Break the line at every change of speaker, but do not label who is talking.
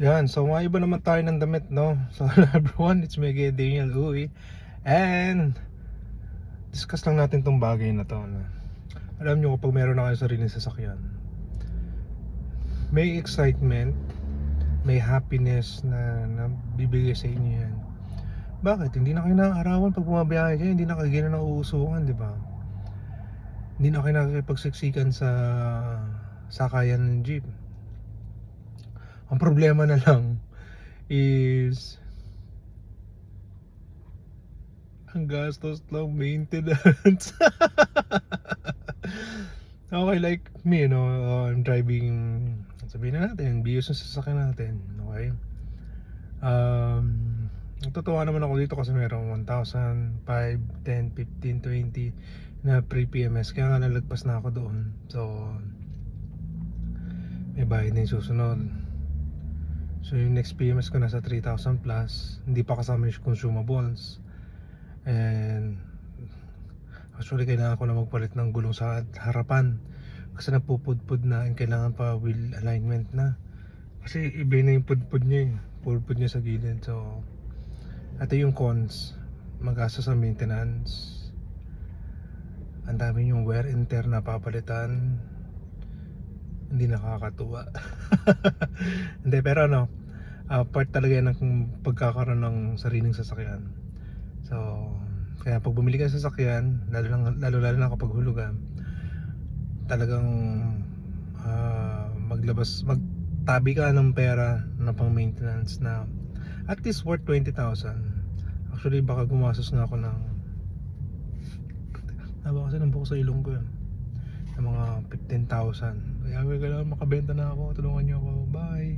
Yan, so mga iba naman tayo ng damit, no? So, hello everyone, it's me again, Daniel Uy. And, discuss lang natin tong bagay na to. No? Alam nyo, kapag meron na kayo sariling sasakyan, may excitement, may happiness na, na bibigay sa inyo yan. Bakit? Hindi na kayo nang-arawan pag bumabiyahe kayo, hindi na kayo ganun na uusukan, di ba? Hindi na kayo nakikipagsiksikan sa sakayan ng jeep. Ang problema na lang is ang gastos ng maintenance. okay, like me, know, uh, I'm driving, sabihin na natin, bios yung sasakyan natin, okay? Um, natutuwa naman ako dito kasi merong 1,000, 5, 10, 15, 20 na pre-PMS. Kaya nga nalagpas na ako doon. So, may bayad na yung susunod. So yung next PMS ko nasa 3,000 plus. Hindi pa kasama yung consumables. And Actually kailangan ko na magpalit ng gulong sa harapan. Kasi napupudpud na and kailangan pa wheel alignment na. Kasi iba na yung pudpud niya eh. Pudpud niya sa gilid. So Ito yung cons. Magasa sa maintenance. Ang dami yung wear and tear na papalitan. Hindi nakakatuwa. hindi, pero ano, ah, part talaga yan ng pagkakaroon ng sariling sasakyan. So, kaya pag bumili ka ng sasakyan, lalo, lang, lalo, lalo na kapag hulugan, talagang ah, maglabas, magtabi ka ng pera na pang maintenance na at least worth 20,000. Actually, baka gumasos nga ako ng Naba kasi ng buko sa ilong ko yun. Ng mga 15,000 kaya kailangan makabenta na ako. Tulungan niyo ako. Bye